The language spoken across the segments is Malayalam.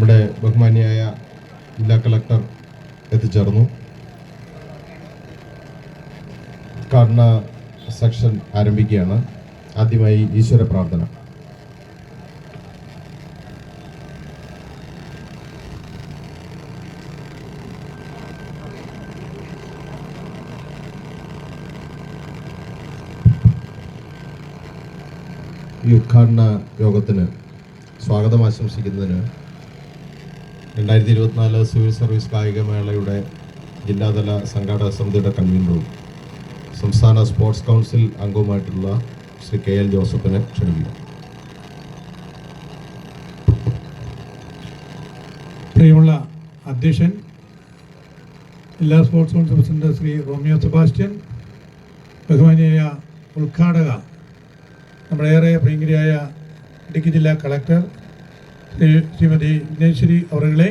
നമ്മുടെ ബഹുമാനിയായ ജില്ലാ കളക്ടർ എത്തിച്ചേർന്നു. ഉദ്ഘാടന സെക്ഷൻ ആരംഭിക്കുകയാണ്. ആദ്യമായി ഈശ്വര പ്രാർത്ഥന. ഈ ഉദ്ഘാടന യോഗത്തിന് സ്വാഗതം ആശംസിക്കുന്നതിന് രണ്ടായിരത്തി ഇരുപത്തിനാല് സിവിൽ സർവീസ് കായികമേളയുടെ ജില്ലാതല സംഘാടക സമിതിയുടെ കൺവീനറും സംസ്ഥാന സ്പോർട്സ് കൗൺസിൽ അംഗവുമായിട്ടുള്ള ശ്രീ കെ എൽ ജോസഫിനെ ക്ഷണിക്കുന്നു. പ്രിയമുള്ള അധ്യക്ഷൻ ജില്ലാ sports council president Shri Romeo Sebastian ബഹുമാനിയായ ഉദ്ഘാടക നമ്മുടെ ഏറെ പ്രിയങ്കരിയായ ഇടുക്കി ജില്ലാ കളക്ടർ ശ്രീമതി വിഘ്നേശ്വരി അവറുകളെ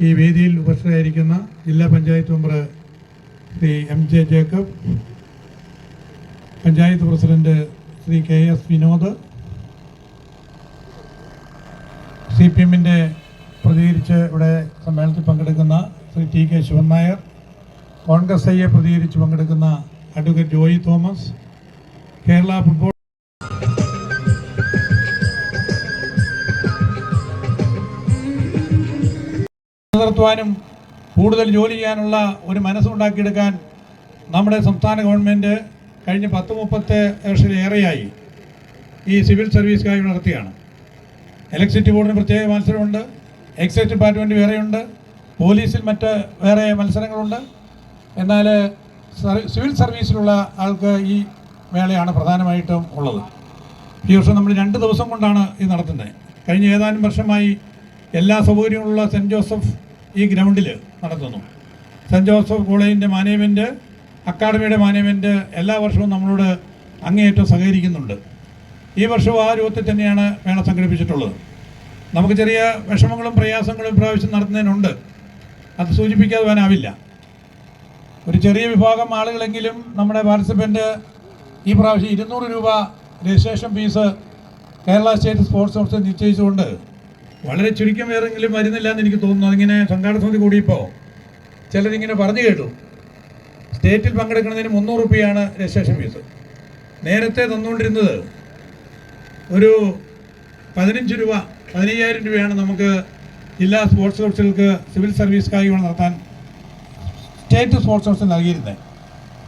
ഈ വേദിയിൽ ഉപസ്ഥിതരായിരിക്കുന്ന ജില്ലാ panchayat member Shri M J Jacob panchayat president Shri K S Vinod C P എമ്മിന്റെ പ്രതികരിച്ച് ഇവിടെ സമ്മേളനത്തിൽ പങ്കെടുക്കുന്ന ശ്രീ ടി കെ ശിവൻ നായർ കോൺഗ്രസ് ഐയെ പ്രതികരിച്ച് പങ്കെടുക്കുന്ന advocate Joy Thomas Kerala football നിലനിർത്തുവാനും കൂടുതൽ ജോലി ചെയ്യാനുള്ള ഒരു മനസ്സുണ്ടാക്കിയെടുക്കാൻ നമ്മുടെ സംസ്ഥാന ഗവൺമെന്റ് കഴിഞ്ഞ പത്ത് മുപ്പത്ത് വർഷത്തിലേറെയായി ഈ സിവിൽ സർവീസ് കാര്യം നടത്തിയാണ്. ഇലക്ട്രിസിറ്റി ബോർഡിന് പ്രത്യേക മത്സരമുണ്ട്. എക്സൈസ് ഡിപ്പാർട്ട്മെന്റ് വേറെയുണ്ട്. പോലീസിൽ മറ്റ് വേറെ മത്സരങ്ങളുണ്ട്. എന്നാൽ സിവിൽ സർവീസിലുള്ള ആൾക്ക് ഈ മേളയാണ് പ്രധാനമായിട്ടും ഉള്ളത്. ഈ വർഷം നമ്മൾ രണ്ട് ദിവസം കൊണ്ടാണ് ഇത് നടത്തുന്നത്. കഴിഞ്ഞ ഏതാനും വർഷമായി എല്ലാ സൗകര്യങ്ങളുള്ള സെന്റ് ജോസഫ് ഈ ഗ്രൗണ്ടിൽ നടത്തുന്നു. സെന്റ് ജോസഫ് കോളേജിന്റെ മാനേജ്മെന്റ് അക്കാഡമിയുടെ മാനേജ്മെന്റ് എല്ലാ വർഷവും നമ്മളോട് അങ്ങേയറ്റം സഹകരിക്കുന്നുണ്ട്. ഈ വർഷവും ആ രൂപത്തിൽ തന്നെയാണ് മേള സംഘടിപ്പിച്ചിട്ടുള്ളത്. നമുക്ക് ചെറിയ വിഷമങ്ങളും പ്രയാസങ്ങളും പ്രാവശ്യം നടത്തുന്നതിനുണ്ട്. അത് സൂചിപ്പിക്കാതെ വരാനാവില്ല ഒരു ചെറിയ വിഭാഗം ആളുകളെങ്കിലും നമ്മുടെ പാർട്ടിസിപ്പന്റ് ഈ പ്രാവശ്യം ഇരുന്നൂറ് രൂപ registration fees Kerala state sports council നിശ്ചയിച്ചുകൊണ്ട് വളരെ ചുരുക്കം പേരെങ്കിലും വരുന്നില്ല എന്ന് എനിക്ക് തോന്നുന്നു. അതിങ്ങനെ സംഘാടക സമിതി കൂടിയപ്പോൾ ചിലരിങ്ങനെ പറഞ്ഞു കേട്ടു. സ്റ്റേറ്റിൽ പങ്കെടുക്കുന്നതിന് മുന്നൂറ് രൂപയാണ് രജിസ്ട്രേഷൻ ഫീസ്. നേരത്തെ തന്നുകൊണ്ടിരുന്നത് ഒരു പതിനഞ്ച് രൂപ പതിനയ്യായിരം രൂപയാണ് നമുക്ക് ജില്ലാ സ്പോർട്സ് കൗൺസിലുകൾക്ക് സിവിൽ സർവീസ് കായികം നടത്താൻ സ്റ്റേറ്റ് സ്പോർട്സ് കൗൺസിൽ നൽകിയിരുന്നത്.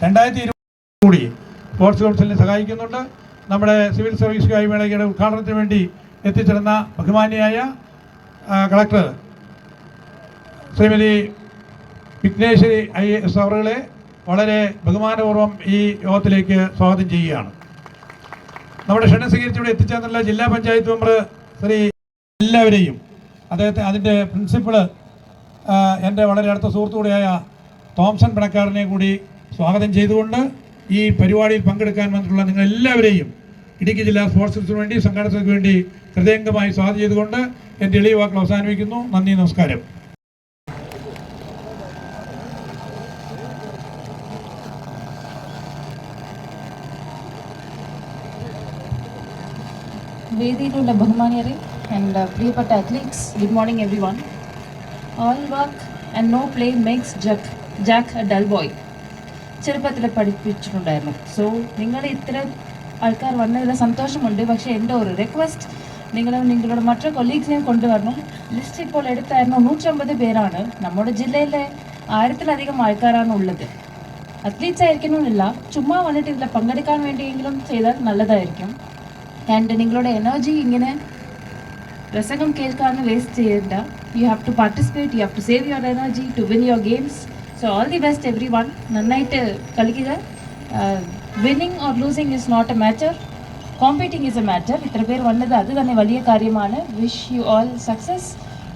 രണ്ടായിരത്തി ഇരുപത് കൂടി സ്പോർട്സ് കൗൺസിലിനെ സഹായിക്കുന്നുണ്ട്. നമ്മുടെ സിവിൽ സർവീസ് കായികയുടെ ഉദ്ഘാടനത്തിന് വേണ്ടി എത്തിച്ചേർന്ന ബഹുമാനിയായ collector Shrimati Vighneshwari I S അവറുകളെ വളരെ ബഹുമാനപൂർവം ഈ യോഗത്തിലേക്ക് സ്വാഗതം ചെയ്യുകയാണ്. നമ്മുടെ ക്ഷണം സ്വീകരിച്ച് ഇവിടെ എത്തിച്ചേർന്നുള്ള ജില്ലാ പഞ്ചായത്ത് മെമ്പർ ശ്രീ എല്ലാവരെയും അദ്ദേഹത്തെ അതിന്റെ പ്രിൻസിപ്പൾ എന്റെ വളരെ അടുത്ത സുഹൃത്തുകൂടിയായ തോംസൺ പണക്കാരനെ കൂടി സ്വാഗതം ചെയ്തുകൊണ്ട് ഈ പരിപാടിയിൽ പങ്കെടുക്കാൻ വന്നിട്ടുള്ള നിങ്ങളെല്ലാവരെയും ഇടുക്കി ജില്ലാ സ്പോർട്സ് വേണ്ടി സംഘടനയ്ക്ക് വേണ്ടി ഹൃദയംഗമായി സ്വാഗതം ചെയ്തുകൊണ്ട് എന്റെ എളിയ വാക്കുകൾ അവസാനിപ്പിക്കുന്നു. നന്ദി നമസ്കാരം. വേദിയിലുള്ള ബഹുമാനിയരെ ആൻഡ് പ്രിയപ്പെട്ട athletes good morning every one all work and no play makes Jack Jack a dull boy ചെറുപ്പത്തിൽ പഠിപ്പിച്ചിട്ടുണ്ടായിരുന്നു. സോ നിങ്ങൾ ഇത്ര ആൾക്കാർ വന്നതിൽ സന്തോഷമുണ്ട്. പക്ഷേ എന്റെ ഒരു റിക്വസ്റ്റ് നിങ്ങൾ നിങ്ങളുടെ മറ്റു കൊളീഗ്സിനെയും കൊണ്ടുവരണം. ലിസ്റ്റ് ഇപ്പോൾ എടുത്തായിരുന്നു. നൂറ്റമ്പത് പേരാണ്. നമ്മുടെ ജില്ലയിലെ ആയിരത്തിലധികം ആൾക്കാരാണ് ഉള്ളത്. അത്ലീറ്റ്സ് ആയിരിക്കണമെന്നില്ല. ചുമ്മാ വന്നിട്ട് ഇതിൽ പങ്കെടുക്കാൻ വേണ്ടിയെങ്കിലും ചെയ്താൽ നല്ലതായിരിക്കും. ആൻഡ് നിങ്ങളുടെ എനർജി ഇങ്ങനെ പ്രസംഗം കേൾക്കാമെന്ന് വേസ്റ്റ് ചെയ്യണ്ട. You have to participate you have to save your energy to win your games so all the best every one നന്നായിട്ട് കളിക്കുക. Winning or losing is not a matter competing is A matter ഇത്ര പേർ വന്നത് അത് തന്നെ വലിയ കാര്യമാണ് വിഷ് യു ഓൾ സക്സസ്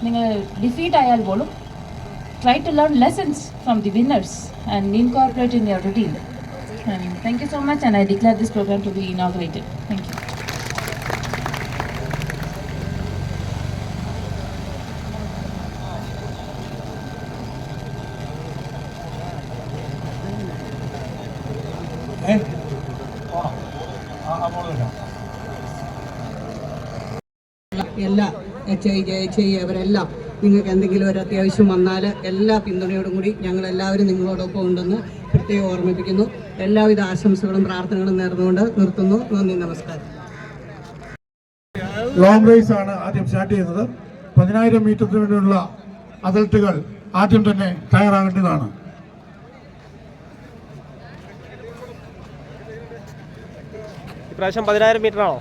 നിങ്ങൾ ഡിഫീറ്റ് ആയാൽ പോലും try to learn lessons from the winners and incorporate in your routine. And thank you so much, and I declare this program to be inaugurated. Thank you. എല്ലാ H I J H I അവരെല്ലാം നിങ്ങൾക്ക് എന്തെങ്കിലും ഒരു അത്യാവശ്യം വന്നാൽ എല്ലാ പിന്തുണയോടും കൂടി ഞങ്ങൾ എല്ലാവരും നിങ്ങളോടൊപ്പം ഉണ്ടെന്ന് പ്രത്യേകം ഓർമ്മിപ്പിക്കുന്നു. എല്ലാവിധ ആശംസകളും പ്രാർത്ഥനകളും നേർന്നുകൊണ്ട് നിർത്തുന്നു. നന്ദി നമസ്കാരം. ലോങ് റേസ് ആണ് ആദ്യം സ്റ്റാർട്ട് ചെയ്യുന്നത്. പതിനായിരം മീറ്ററിന് വേണ്ടിയുള്ള അതൽട്ടുകൾ ആദ്യം തന്നെ തയ്യാറാകേണ്ടതാണ്. ഇപ്രാവശ്യം പതിനായിരം മീറ്റർ ആണോ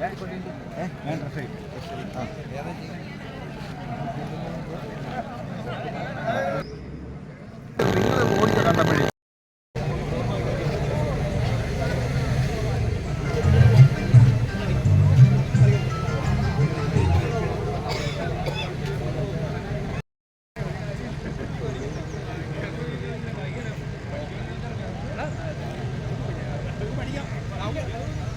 Yeah.